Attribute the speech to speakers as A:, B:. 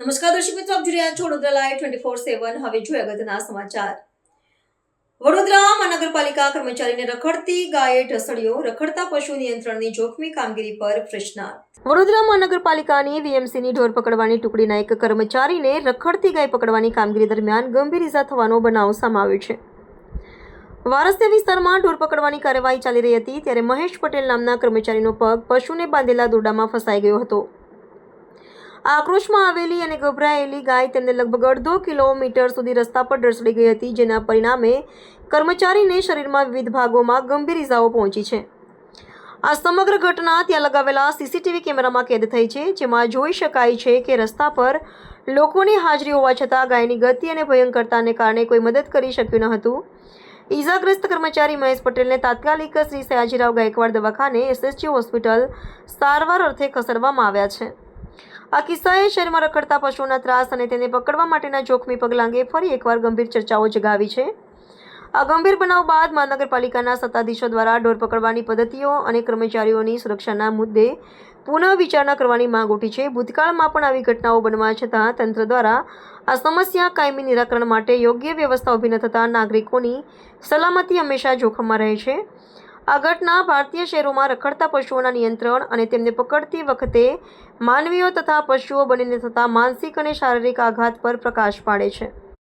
A: નમસ્કાર દર્શક મિત્રો, આપ જોઈ રહ્યા છો Vadodara live twenty four seven હવે જોઈએ અગત્યના સમાચાર. વડોદરા મહાનગરપાલિકા કર્મચારીને રખડતી ગાયે ઢસડ્યો રખડતા પશુ નિયંત્રણની જોખમી કામગીરી પર પ્રશ્નાર્થ. વડોદરા મહાનગરપાલિકાની વીએમસીની ઢોર પકડવાની ટુકડીના એક કર્મચારીને રખડતી ગાય પકડવાની કામગીરી દરમિયાન ગંભીર ઇજા થવાનો બનાવ સામે આવ્યો છે. વારસ્ય વિસ્તારમાં ઢોર પકડવાની કાર્યવાહી ચાલી રહી હતી, ત્યારે મહેશ પટેલ નામના કર્મચારીનો પગ પશુને બાંધેલા દોરડામાં ફસાઈ ગયો હતો. આક્રોશમાં આવેલી અને ગભરાયેલી ગાય તેમને લગભગ અડધો કિલોમીટર સુધી રસ્તા પર ઢસડી ગઈ હતી, જેના પરિણામે કર્મચારીને શરીરમાં વિવિધ ભાગોમાં ગંભીર ઇજાઓ પહોંચી છે. આ સમગ્ર ઘટના ત્યાં લગાવેલા સીસીટીવી કેમેરામાં કેદ થઈ છે, જેમાં જોઈ શકાય છે કે રસ્તા પર લોકોની હાજરી હોવા છતાં ગાયની ગતિ અને ભયંકરતાને કારણે કોઈ મદદ કરી શક્યું ન હતું. ઈજાગ્રસ્ત કર્મચારી મહેશ પટેલને તાત્કાલિક શ્રી સયાજીરાવ ગાયકવાડ દવાખાને એસએસજી હોસ્પિટલ સારવાર અર્થે ખસેડવામાં આવ્યા છે. આ કિસ્સાએ શહેરમાં રખડતા પશુઓના ત્રાસ અને તેને પકડવા માટેના જોખમી પગલાં અંગે ફરી એકવાર ગંભીર ચર્ચાઓ જગાવી છે. આ ગંભીર બનાવ બાદ મહાનગરપાલિકાના સત્તાધીશો દ્વારા ઢોર પકડવાની પદ્ધતિઓ અને કર્મચારીઓની સુરક્ષાના મુદ્દે પુનઃ વિચારણા કરવાની માંગ ઉઠી છે. ભૂતકાળમાં પણ આવી ઘટનાઓ બનવા છતાં તંત્ર દ્વારા આ સમસ્યા કાયમી નિરાકરણ માટે યોગ્ય વ્યવસ્થા ઊભી ન થતાં નાગરિકોની સલામતી હંમેશા જોખમમાં રહે છે. આ ઘટના ભારતીય શહેરોમાં રખડતા પશુઓના નિયંત્રણ અને તેમને પકડતી વખતે માનવીઓ તથા પશુઓ બનીને થતા માનસિક અને શારીરિક આઘાત પર પ્રકાશ પાડે છે.